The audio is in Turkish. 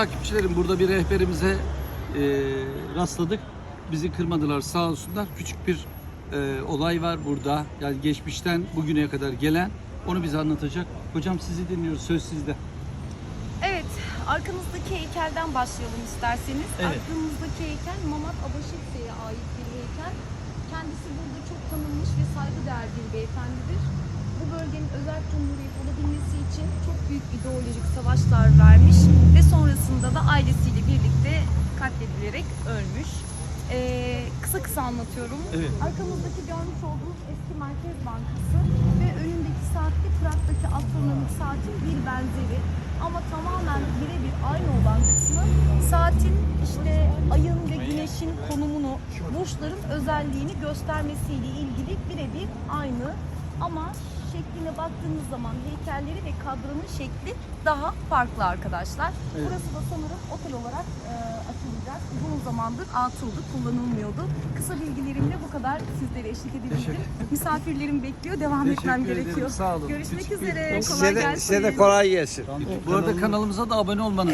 Takipçilerim burada bir rehberimize e, rastladık. Bizi kırmadılar sağ olsunlar. Küçük bir e, olay var burada. Yani geçmişten bugüne kadar gelen. Onu bize anlatacak. Hocam sizi dinliyoruz. Söz sizde. Evet, arkanızdaki heykelden başlayalım isterseniz. Evet. Arkamızdaki heykel Mamat Abaşitse'ye ait bir heykel. Kendisi burada çok tanınmış ve saygıdeğer bir beyefendidir. Bu bölgenin özel cumhuriyet büyük ideolojik savaşlar vermiş ve sonrasında da ailesiyle birlikte katledilerek ölmüş. Ee, kısa kısa anlatıyorum. Evet. Arkamızdaki görmüş olduğunuz eski Merkez Bankası ve önündeki saatte Prag'daki astronomik saatin bir benzeri ama tamamen birebir aynı olan kısmı saatin işte ayın ve güneşin konumunu, burçların özelliğini göstermesiyle ilgili birebir aynı şekline baktığınız zaman heykelleri ve kadranın şekli daha farklı arkadaşlar. Evet. Burası da sanırım otel olarak e, açılacak. Uzun zamandır atıldı, kullanılmıyordu. Kısa bilgilerimle bu kadar sizlere eşlik edebildim. Misafirlerim bekliyor, devam etmem Teşekkür ederim, gerekiyor. sağ olun. Görüşmek Küçük bir- üzere, kolay Size de, gelsin. size de kolay gelsin. Bu arada kanalımıza da abone olmanız